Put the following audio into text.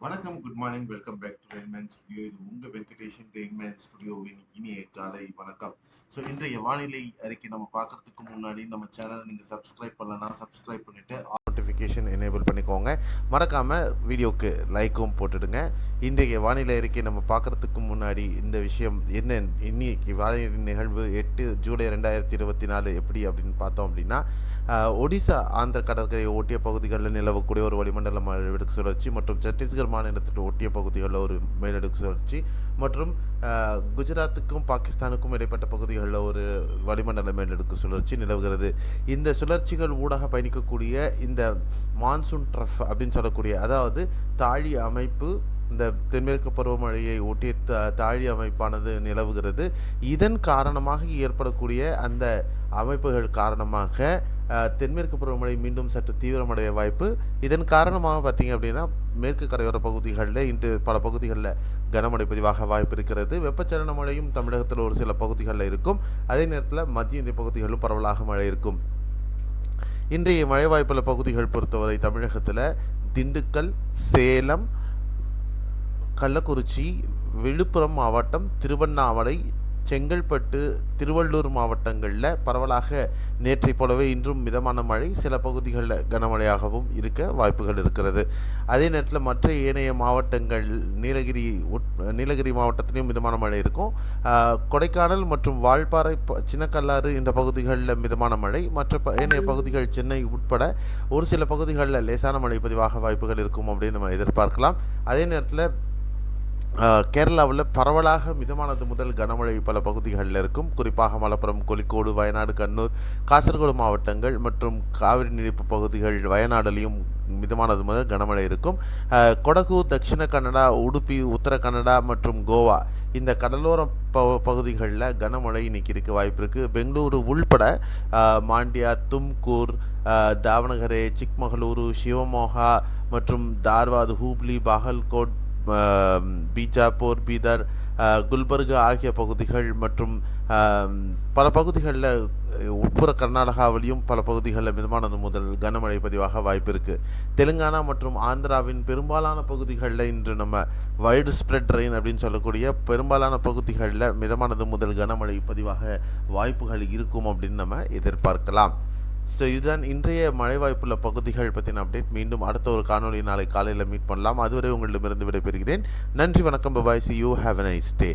வணக்கம் good morning welcome back to Venman studio இது உங்க வெங்கடேஷன் ரெயின்மேன் ஸ்டுடியோவின் இனிய காலை வணக்கம். ஸோ இன்றைய வானிலை அறிக்கை நம்ம பார்க்கறதுக்கு முன்னாடி நம்ம சேனலை நீங்கள் சப்ஸ்கிரைப் பண்ணலன்னா சப்ஸ்கிரைப் பண்ணிட்டு நோட்டிஃபிகேஷன் எனேபிள் பண்ணிக்கோங்க மறக்காம வீடியோக்கு லைக்கும் போட்டுடுங்க. இன்றைய வானிலை அறிக்கை நம்ம பார்க்கறதுக்கு முன்னாடி இந்த விஷயம் என்ன இன்னைக்கு வானிலை நிகழ்வு எட்டு ஜூலை ரெண்டாயிரத்தி இருபத்தி நாலு எப்படி அப்படின்னு பார்த்தோம் அப்படின்னா ஒடிசா ஆந்திர கடற்கரையை ஒட்டிய பகுதிகளில் நிலவக்கூடிய ஒரு வளிமண்டல மேலடுக்கு சுழற்சி மற்றும் சத்தீஸ்கர் மாநிலத்தில் ஒட்டிய பகுதிகளில் ஒரு மேலடுக்கு சுழற்சி மற்றும் குஜராத்துக்கும் பாகிஸ்தானுக்கும் இடைப்பட்ட பகுதிகளில் ஒரு வளிமண்டல மேலடுக்கு சுழற்சி நிலவுகிறது. இந்த சுழற்சிகள் ஊடாக பயணிக்கக்கூடிய இந்த மான்சூன் ட்ரஃப் அப்படின்னு சொல்லக்கூடிய அதாவது தாழி அமைப்பு இந்த தென்மேற்கு பருவமழையை ஒட்டிய த- தாழி அமைப்பானது நிலவுகிறது. இதன் காரணமாக ஏற்படக்கூடிய அந்த அமைப்புகள் காரணமாக தென்மேற்கு பருவமழை மீண்டும் சற்று தீவிரமடைய வாய்ப்பு. இதன் காரணமாக பார்த்திங்க அப்படின்னா மேற்கு கரையோர பகுதிகளில் இன்று பல பகுதிகளில் கனமழை பதிவாக வாய்ப்பு இருக்கிறது. வெப்பச்சலன மழையும் தமிழகத்தில் ஒரு சில பகுதிகளில் இருக்கும். அதே நேரத்தில் மத்திய இந்திய பகுதிகளிலும் பரவலாக மழை இருக்கும். இன்றைய மழை வாய்ப்புள்ள பகுதிகள் பொறுத்தவரை தமிழகத்தில் திண்டுக்கல் சேலம் கள்ளக்குறிச்சி விழுப்புரம் மாவட்டம் திருவண்ணாமலை செங்கல்பட்டு திருவள்ளூர் மாவட்டங்களில் பரவலாக நேற்றைப் போலவே இன்றும் மிதமான மழை சில பகுதிகளில் கனமழையாகவும் இருக்க வாய்ப்புகள் இருக்கிறது. அதே நேரத்தில் மற்ற ஏனைய மாவட்டங்கள் நீலகிரி உட் நீலகிரி மாவட்டத்திலையும் மிதமான மழை இருக்கும். கொடைக்கானல் மற்றும் வால்பாறை சின்னக்கல்லாறு இந்த பகுதிகளில் மிதமான மழை. மற்ற ப- ஏனைய பகுதிகள் சென்னை உட்பட ஒரு சில பகுதிகளில் லேசான மழை பதிவாக வாய்ப்புகள் இருக்கும் அப்படின்னு நம்ம எதிர்பார்க்கலாம். அதே நேரத்தில் கேரளாவில் பரவலாக மிதமானது முதல் கனமழை பல பகுதிகளில் இருக்கும். குறிப்பாக மலப்புரம் கோழிக்கோடு வயநாடு கண்ணூர் காசர்கோடு மாவட்டங்கள் மற்றும் காவிரி நீர்ப்பு பகுதிகள் வயநாடுலேயும் மிதமானது முதல் கனமழை இருக்கும். கொடகு தட்சிண கன்னடா உடுப்பி உத்தர கன்னடா மற்றும் கோவா இந்த கடலோர ப பகுதிகளில் கனமழை இன்னைக்கு இருக்க வாய்ப்பு இருக்குது பெங்களூரு உள்பட மாண்டியா தும்கூர் அஹ், தாவணகரே சிக்மகளூரு சிவமோகா மற்றும் தார்வாத் ஹூப்ளி பாகல்கோட் பீஜாப்பூர் பீதர் குல்பர்கா ஆகிய பகுதிகள் மற்றும் பல பகுதிகளில் உட்புற கர்நாடகாவிலையும் பல பகுதிகளில் மிதமானது முதல் கனமழை பதிவாக வாய்ப்பு இருக்குது தெலுங்கானா மற்றும் ஆந்திராவின் பெரும்பாலான பகுதிகளில் இன்று நம்ம வைடு ஸ்ப்ரெட் ரெயின் அப்படின்னு சொல்லக்கூடிய பெரும்பாலான பகுதிகளில் மிதமானது முதல் கனமழை பதிவாக வாய்ப்புகள் இருக்கும் அப்படின்னு நம்ம எதிர்பார்க்கலாம். ஸோ இதுதான் இன்றைய மழை வாய்ப்புள்ள பகுதிகள் பற்றின அப்டேட் மீண்டும் அடுத்த ஒரு காணொளி நாளை காலையில் மீட் பண்ணலாம். அதுவரை உங்களிடமிருந்து விடைபெறுகிறேன். நன்றி வணக்கம் bye bye see you have a nice day